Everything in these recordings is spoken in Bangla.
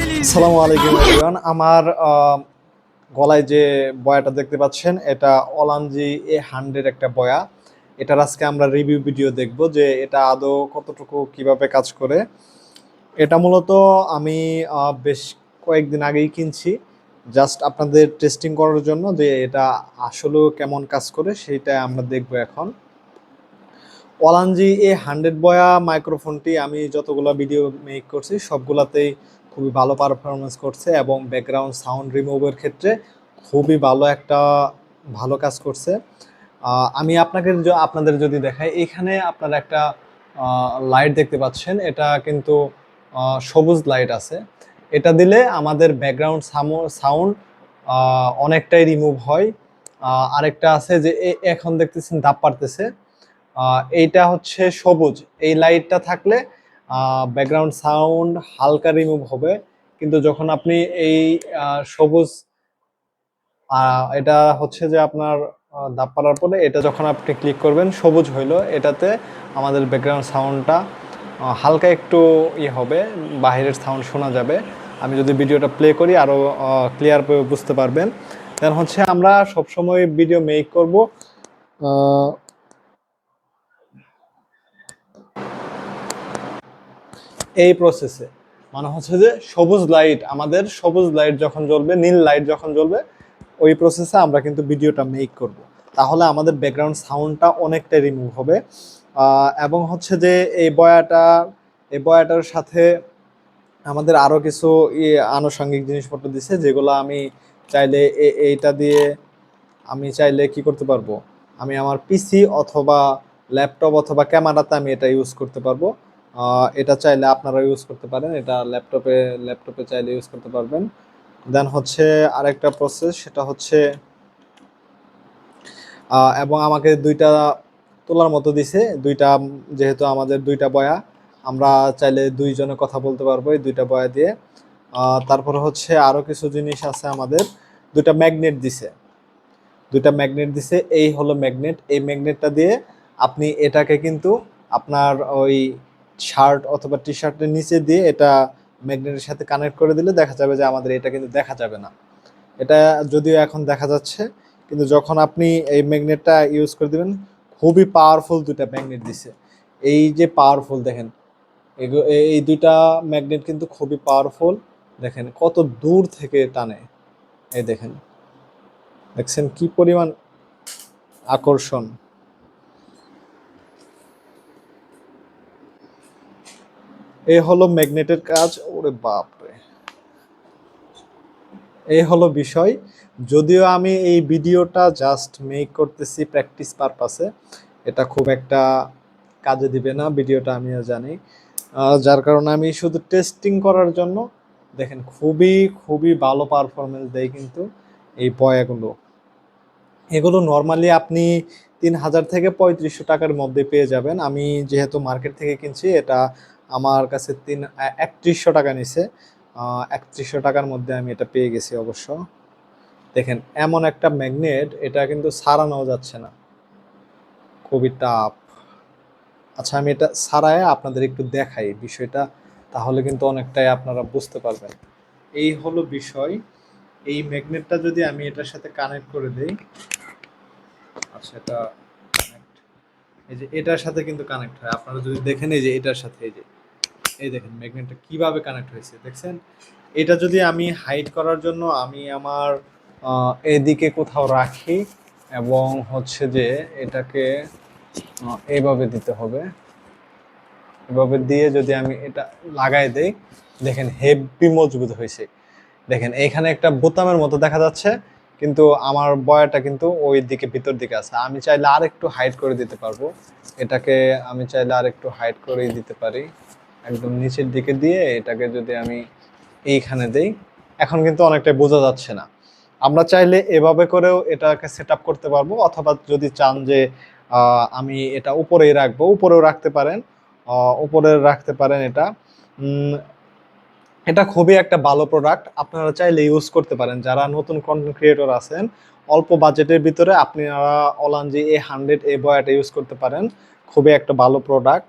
আসসালামু আলাইকুম এভরিওয়ান আমার গলায় যে বয়াটা দেখতে পাচ্ছেন, এটা অলানজি এ হান্ড্রেড একটা বয়া। এটার আজকে আমরা রিভিউ ভিডিও দেখব যে এটা আদৌ কতটুকু, কীভাবে কাজ করে। এটা মূলত আমি বেশ কয়েকদিন আগেই কিনছি। জাস্ট আপনাদের টেস্টিং করার জন্য যে এটা আসলেও কেমন কাজ করে সেটা আমরা দেখব এখন। ওয়ালানজি এ হান্ড্রেড বয়া মাইক্রোফোনটি আমি যতগুলো ভিডিও মেক করছি, সবগুলাতেই খুবই ভালো পারফরমেন্স করছে এবং ব্যাকগ্রাউন্ড সাউন্ড রিমুভের ক্ষেত্রে খুবই ভালো একটা ভালো কাজ করছে। আমি আপনাকে আপনাদের যদি দেখাই, এখানে আপনারা একটা লাইট দেখতে পাচ্ছেন। এটা কিন্তু সবুজ লাইট আছে। এটা দিলে আমাদের ব্যাকগ্রাউন্ড সাউন্ড অনেকটাই রিমুভ হয়। আরেকটা আছে যে এখন দেখতেছেন দাপ পারতেছে। এইটা হচ্ছে সবুজ। এই লাইটটা থাকলে ব্যাকগ্রাউন্ড সাউন্ড হালকা রিমুভ হবে। কিন্তু যখন আপনি এই সবুজ এটা হচ্ছে যে আপনার দাপ পাড়ার পরে এটা যখন আপনি ক্লিক করবেন, সবুজ হইল, এটাতে আমাদের ব্যাকগ্রাউন্ড সাউন্ডটা হালকা একটু ইয়ে হবে, বাহিরের সাউন্ড শোনা যাবে। আমি যদি ভিডিওটা প্লে করি আরও ক্লিয়ার বুঝতে পারবেন। দেন হচ্ছে আমরা সবসময় ভিডিও মেক করব এই প্রসেসে মানে হচ্ছে যে সবুজ লাইট আমাদের সবুজ লাইট যখন জ্বলবে, নীল লাইট যখন জ্বলবে, ওই প্রসেসে আমরা কিন্তু ভিডিওটা মেক করব। তাহলে আমাদের ব্যাকগ্রাউন্ড সাউন্ডটা অনেকটা রিমুভ হবে। এবং হচ্ছে যে এই বয়াটা এই বয়াটার সাথে আমাদের আরও কিছু আনুষঙ্গিক জিনিসপত্র দিছে, যেগুলো আমি চাইলে এইটা দিয়ে আমি চাইলে কি করতে পারব? আমি আমার পিসি অথবা ল্যাপটপ অথবা ক্যামেরাতে আমি এটা ইউজ করতে পারব। এটা চাইলে আপনারা ইউজ করতে পারেন, এটা ল্যাপটপে ল্যাপটপে চাইলে ইউজ করতে পারবেন। দেন হচ্ছে আরেকটা প্রসেস সেটা হচ্ছে এবং আমাকে দুইটা তোলার মতো দিছে, দুইটা যেহেতু আমাদের দুইটা বয়া, আমরা চাইলে দুইজনে কথা বলতে পারব এই দুইটা বয়া দিয়ে। তারপরে হচ্ছে আরও কিছু জিনিস আছে আমাদের, দুইটা ম্যাগনেট দিছে। দুইটা ম্যাগনেট দিছে, এই হলো ম্যাগনেট এই ম্যাগনেটটা দিয়ে আপনি এটাকে কিন্তু আপনার ওই শার্ট অথবা টি শার্টের নিচে দিয়ে এটা ম্যাগনেটের সাথে কানেক্ট করে দিলে দেখা যাবে যে আমাদের এটা কিন্তু দেখা যাবে না। এটা যদিও এখন দেখা যাচ্ছে, কিন্তু যখন আপনি এই ম্যাগনেটটা ইউজ করে দিবেন, খুবই পাওয়ারফুল দুইটা ম্যাগনেট দিছে। এই যে পাওয়ারফুল দেখেন এই দুইটা ম্যাগনেট কিন্তু খুবই পাওয়ারফুল দেখেন কত দূর থেকে টানে। এই দেখেন, দেখছেন কি পরিমাণ আকর্ষণ। এই হলো ম্যাগনেটের কাজ, ওরে বাপ রে এই হলো বিষয়। যদিও আমি এই ভিডিওটা জাস্ট মেক করতেছি প্র্যাকটিস পারপাসে এটা খুব একটা কাজে দিবে না, ভিডিওটা আমিও জানি। যার কারণে আমি শুধু টেস্টিং করার জন্য, দেখেন খুবই খুবই ভালো পারফরমেন্স দেয় কিন্তু এই বয়াগুলো। এগুলো নর্মালি আপনি তিন হাজার থেকে পঁয়ত্রিশশো টাকার মধ্যে পেয়ে যাবেন। আমি যেহেতু মার্কেট থেকে কিনছি, এটা আমার কাছে তিন একত্রিশশো টাকা নিছে। একত্রিশশো টাকার মধ্যে আমি এটা পেয়ে গেছি অবশ্য। দেখেন, এমন একটা ম্যাগনেট, এটা কিন্তু সারানো যাচ্ছে না। খুবই টাফ। আচ্ছা আমি এটা সারায় আপনাদের একটু দেখাই বিষয়টা, তাহলে কিন্তু অনেকটাই আপনারা বুঝতে পারবেন। এই হলো বিষয়। এই ম্যাগনেটটা যদি আমি এটার সাথে কানেক্ট করে দেই আচ্ছা এটা। এই যে এটার সাথে কিন্তু কানেক্ট হয়। আপনারা যদি দেখেন এই যে এটার সাথে, এই যে এই দেখেন ম্যাগনেটটা কীভাবে কানেক্ট হয়েছে, দেখছেন? এটা যদি আমি হাইড করার জন্য আমি আমার এদিকে কোথাও রাখি এবং হচ্ছে যে এটাকে এইভাবে দিতে হবে। এভাবে দিয়ে যদি আমি এটা লাগাই দেই, দেখেন হেভি মজবুত হয়েছে। দেখেন, এখানে একটা বোতামের মতো দেখা যাচ্ছে, কিন্তু আমার বয়াটা কিন্তু ওই দিকে, ভিতর দিকে আছে। আমি চাইলে আর একটু হাইড করে দিতে পারব। এটাকে আমি চাইলে আর একটু হাইড করেই দিতে পারি। একদম নিচের দিকে দিয়ে এটাকে যদি আমি এইখানে দেই, এখন কিন্তু অনেকটা বোঝা যাচ্ছে না। আমরা চাইলে এভাবে করেও এটাকে সেট করতে পারব, অথবা যদি চান যে আমি এটা উপরেই রাখব, উপরেও রাখতে পারেন উপরে রাখতে পারেন এটা। এটা খুবই একটা ভালো প্রোডাক্ট আপনারা চাইলে ইউজ করতে পারেন। যারা নতুন কন্টেন্ট ক্রিয়েটর আছেন, অল্প বাজেটের ভিতরে আপনারা অলানজি এ হান্ড্রেড এ বয়াটা ইউজ করতে পারেন, খুবই একটা ভালো প্রোডাক্ট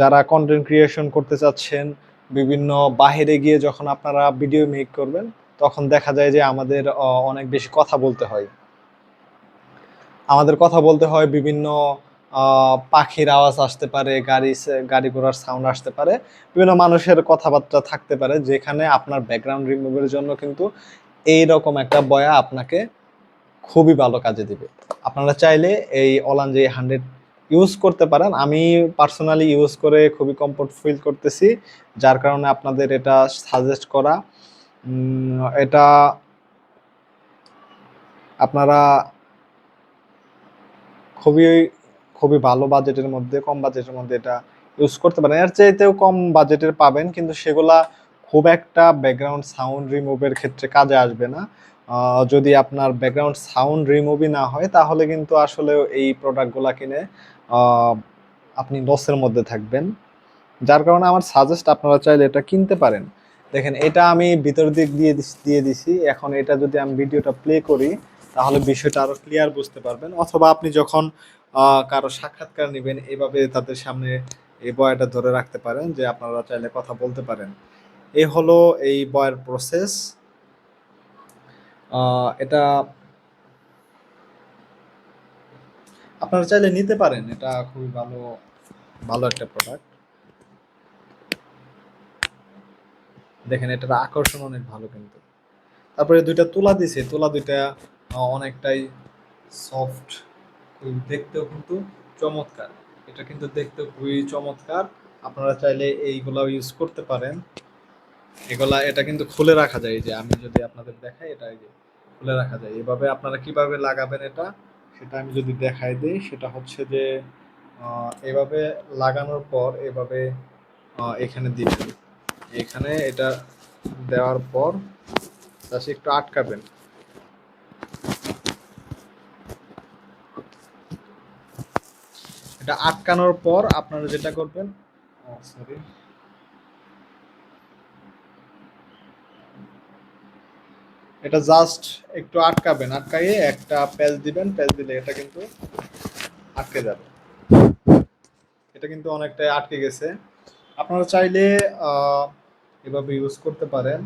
যারা কন্টেন্ট ক্রিয়েশন করতে চাচ্ছেন, বিভিন্ন বাহিরে গিয়ে যখন আপনারা ভিডিও মেক করবেন, তখন দেখা যায় যে আমাদের অনেক বেশি কথা বলতে হয়। আমাদের কথা বলতে হয় বিভিন্ন পাখির আওয়াজ আসতে পারে, গাড়ি গাড়ি ঘোড়ার সাউন্ড আসতে পারে, বিভিন্ন মানুষের কথাবার্তা থাকতে পারে, যেখানে আপনার ব্যাকগ্রাউন্ড রিমুভের জন্য কিন্তু এই রকম একটা বয়া আপনাকে খুবই ভালো কাজে দিবে। আপনারা চাইলে এই অলাঞ্জি হান্ড্রেড ইউজ করতে পারেন। আমি পার্সোনালি ইউজ করে খুবই কমফোর্ট ফিল করতেছি, যার কারণে আপনাদের এটা সাজেস্ট করা। এটা আপনারা খুবই খুবই ভালো বাজেটের মধ্যে, কম বাজেটের মধ্যে এটা ইউজ করতে পারেন। এর চাইতেও কম বাজেটের পাবেন, কিন্তু সেগুলা খুব একটা ব্যাকগ্রাউন্ড সাউন্ড রিমুভের ক্ষেত্রে কাজে আসবে না। যদি আপনার ব্যাকগ্রাউন্ড সাউন্ড রিমুভই না হয়, তাহলে কিন্তু আসলে এই প্রোডাক্টগুলা কিনে আপনি লসের মধ্যে থাকবেন। যার কারণে আমার সাজেস্ট আপনারা চাইলে এটা কিনতে পারেন। দেখেন, এটা আমি ভিতর দিক দিয়ে দিয়ে দিছি। এখন এটা যদি আমি ভিডিওটা প্লে করি, তাহলে বিষয়টা আরও ক্লিয়ার বুঝতে পারবেন। অথবা আপনি যখন কারও সাক্ষাৎকার নেবেন, এভাবে তাদের সামনে এই বয়াটা ধরে রাখতে পারেন যে আপনারা চাইলে কথা বলতে পারেন। এই হলো এই বয়ের প্রসেস এটা আপনারা চাইলে নিতে পারেন, এটা খুবই ভালো ভালো একটা প্রোডাক্ট দেখেন, এটার আকর্ষণ অনেক ভালো কিন্তু। তারপরে দুইটা তুলা দিছে তুলা দুইটা অনেকটাই সফট দেখতেও কিন্তু চমৎকার। এটা কিন্তু দেখতে খুবই চমৎকার। আপনারা চাইলে এইগুলা ইউজ করতে পারেন। এগুলা, এটা কিন্তু খুলে রাখা যায় যে আমি যদি আপনাদের দেখাই, এটা খুলে রাখা যায়। এভাবে আপনারা কীভাবে লাগাবেন এটা? সেটা আমি যদি দেখাই দিই, সেটা হচ্ছে যে এভাবে লাগানোর পর এভাবে এখানে দিবেন। এখানে এটা দেওয়ার পর জাস্ট একটু আটকাবেন। এটা আটকানোর পর আপনারা যেটা করবেন সরি এটা জাস্ট একটু আটকাবেন, আটকাইয়ে একটা প্যাচ দিবেন প্যাচ দিলে এটা কিন্তু আটকে যাবে। এটা কিন্তু অনেকটাই আটকে গেছে। আপনারা চাইলে এভাবে ইউজ করতে পারেন।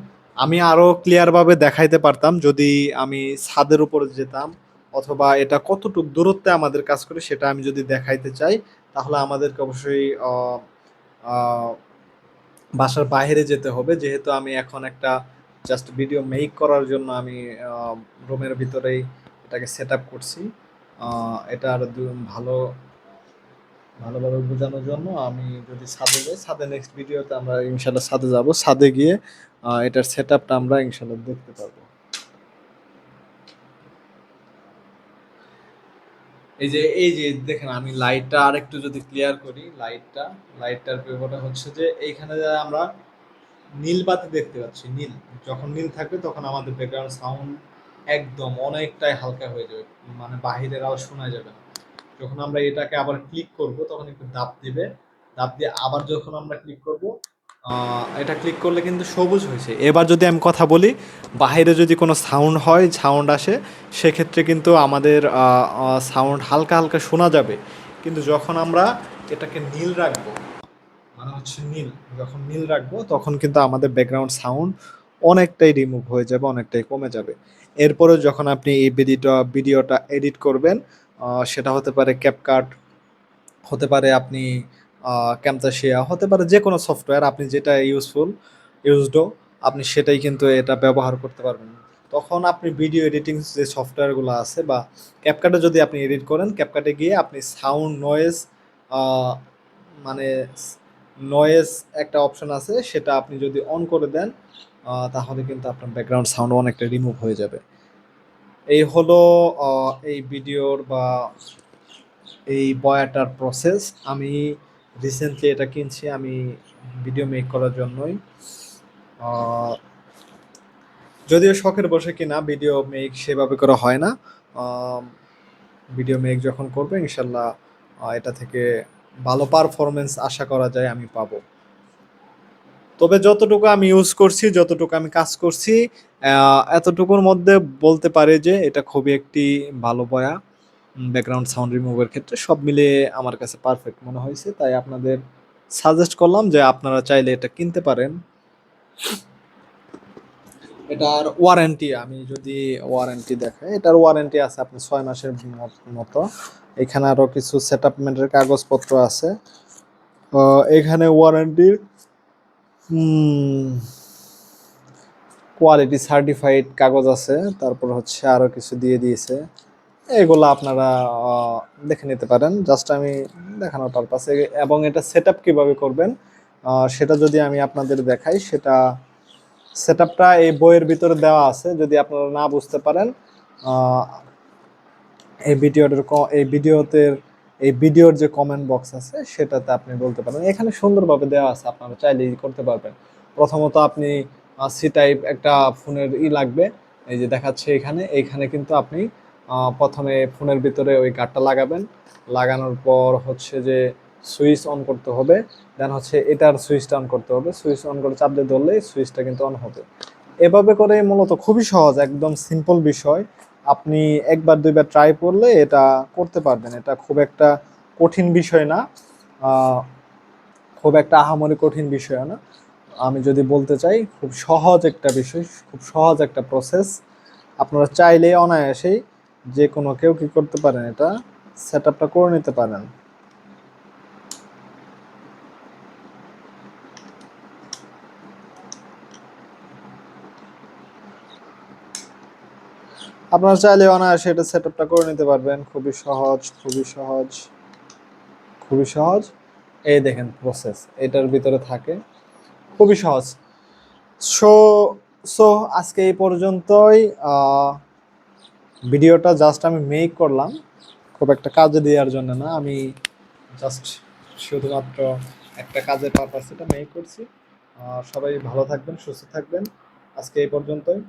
আমি আরও ক্লিয়ার ভাবে দেখাইতে পারতাম, যদি আমি ছাদের উপরে যেতাম, অথবা এটা কতটুক দূরত্বে আমাদের কাজ করে সেটা আমি যদি দেখাইতে চাই, তাহলে আমাদেরকে অবশ্যই বাসার বাইরে যেতে হবে। যেহেতু আমি এখন একটা জাস্ট ভিডিও মেক করার জন্য আমি রুমের ভিতরেই এটাকে সেট আপ করছি এটা আরও ভালো, ভালোভাবে বোঝানোর জন্য আমি যদি ছাদে যাই, ছাদে নেক্সট ভিডিওতে আমরা ইনশাল্লাহ ছাদে যাব। ছাদে গিয়ে এটার সেট আপটা আমরা ইনশাল্লাহ দেখতে পারব। এই যে এই যে দেখেন, আমি লাইটটা আর একটু যদি ক্লিয়ার করি লাইটটা লাইটটার ব্যাপারটা হচ্ছে যে, এইখানে যে আমরা নীল বাতি দেখতে পাচ্ছি, নীল। যখন নীল থাকবে তখন আমাদের ব্যাকগ্রাউন্ড সাউন্ড একদম অনেকটাই হালকা হয়ে যাবে মানে বাহিরের আওয়াজ শোনা যাবে না। যখন আমরা এটাকে আবার ক্লিক করব, তখন একটু দাপ দিবে। দাপ দিয়ে আবার যখন আমরা ক্লিক করব এটা ক্লিক করলে কিন্তু সবুজ হয়েছে। এবার যদি আমি কথা বলি বাইরে যদি কোনো সাউন্ড হয় সাউন্ড আসে, সেক্ষেত্রে কিন্তু আমাদের সাউন্ড হালকা হালকা শোনা যাবে। কিন্তু যখন আমরা এটাকে নীল রাখব হচ্ছে নীল। যখন নীল রাখব, তখন কিন্তু আমাদের ব্যাকগ্রাউন্ড সাউন্ড অনেকটাই রিমুভ হয়ে যাবে, অনেকটাই কমে যাবে। এরপরে যখন আপনি এই ভিডিওটা ভিডিওটা এডিট করবেন সেটা হতে পারে ক্যাপকাট হতে পারে আপনি ক্যামতাশিয়া হতে পারে যে কোনো সফটওয়্যার আপনি যেটা ইউজফুল ইউজডো আপনি সেটাই কিন্তু এটা ব্যবহার করতে পারবেন। তখন আপনি ভিডিও এডিটিং যে সফটওয়্যারগুলো আছে বা ক্যাপকাটে যদি আপনি এডিট করেন ক্যাপকাটে গিয়ে আপনি সাউন্ড নয়েজ মানে নয়েজ একটা অপশন আছে, সেটা আপনি যদি অন করে দেন তাহলে কিন্তু আপনার ব্যাকগ্রাউন্ড সাউন্ড অনেকটা রিমুভ হয়ে যাবে। এই হলো এই ভিডিওর বা এই বয়াটার প্রসেস আমি রিসেন্টলি এটা কিনছি, আমি ভিডিও মেক করার জন্যই। যদিও শখের বসে কিনা ভিডিও মেক সেভাবে করা হয় না। ভিডিও মেক যখন করবে, ইনশাল্লাহ এটা থেকে ভালো পারফরমেন্স আশা করা যায় আমি পাবো। তবে যতটুকু আমি ইউজ করছি, যতটুকু আমি কাজ করছি এতটুকুর মধ্যে বলতে পারে যে এটা খুবই একটি ভালো বয়া। ব্যাকগ্রাউন্ড সাউন্ড রিমুভের ক্ষেত্রে সব মিলিয়ে আমার কাছে পারফেক্ট মনে হয়েছে। তাই আপনাদের সাজেস্ট করলাম যে আপনারা চাইলে এটা কিনতে পারেন। এটার ওয়ারেন্টি আমি যদি ওয়ারেন্টি দেখাই, এটার ওয়ারেন্টি আছে আপনি ছয় মাসের মতো। এখানে আরও কিছু সেটআপমেন্টের কাগজপত্র আছে। এখানে ওয়ারেন্টির কোয়ালিটি সার্টিফাইড কাগজ আছে। তারপর হচ্ছে আরও কিছু দিয়ে দিয়েছে। এগুলো আপনারা দেখে নিতে পারেন। জাস্ট আমি দেখানোর পারপাসে এবং এটা সেট আপ কীভাবে করবেন? সেটা যদি আমি আপনাদের দেখাই, সেটা সেট এই বইয়ের ভিতরে দেওয়া আছে। যদি আপনারা না বুঝতে পারেন এই ভিডিওর ক- এই ভিডিওতে এই ভিডিওর যে কমেন্ট বক্স আছে, সেটাতে আপনি বলতে পারেন। এখানে সুন্দরভাবে দেওয়া আছে, আপনারা চাইলেই করতে পারবেন। প্রথমত আপনি সি টাইপ একটা ফোনের ই লাগবে, এই যে দেখাচ্ছে এখানে। এইখানে কিন্তু আপনি প্রথমে ফোনের ভিতরে ওই কার্ডটা লাগাবেন। লাগানোর পর হচ্ছে যে সুইচ অন করতে হবে। দেন হচ্ছে এটার সুইচটা অন করতে হবে। সুইচ অন করে চাপ দিয়ে ধরলেই সুইচটা কিন্তু অন হবে। এভাবে করে মূলত খুবই সহজ, একদম সিম্পল বিষয়। আপনি একবার, দুইবার ট্রাই করলে এটা করতে পারবেন। এটা খুব একটা কঠিন বিষয় না। খুব একটা আহামরি কঠিন বিষয় না। আমি যদি বলতে চাই, খুব সহজ একটা বিষয়, খুব সহজ একটা প্রসেস আপনারা চাইলে অনায়াসেই যে কোনো কেউ কি করতে পারেন এটা সেট আপটা করে নিতে পারেন। আপনারা চাইলে অনায়াসে এটা সেট আপটা করে নিতে পারবেন। খুবই সহজ খুবই সহজ খুবই সহজ। এই দেখেন প্রসেস এটার ভিতরে থাকে। খুবই সহজ। সো সো আজকে এই পর্যন্তই। ভিডিওটা জাস্ট আমি মেক করলাম। খুব একটা কাজে দেওয়ার জন্য না। আমি জাস্ট শুধুমাত্র একটা কাজের পারপাস এটা মেক করছি। সবাই ভালো থাকবেন, সুস্থ থাকবেন। আজকে এই পর্যন্তই।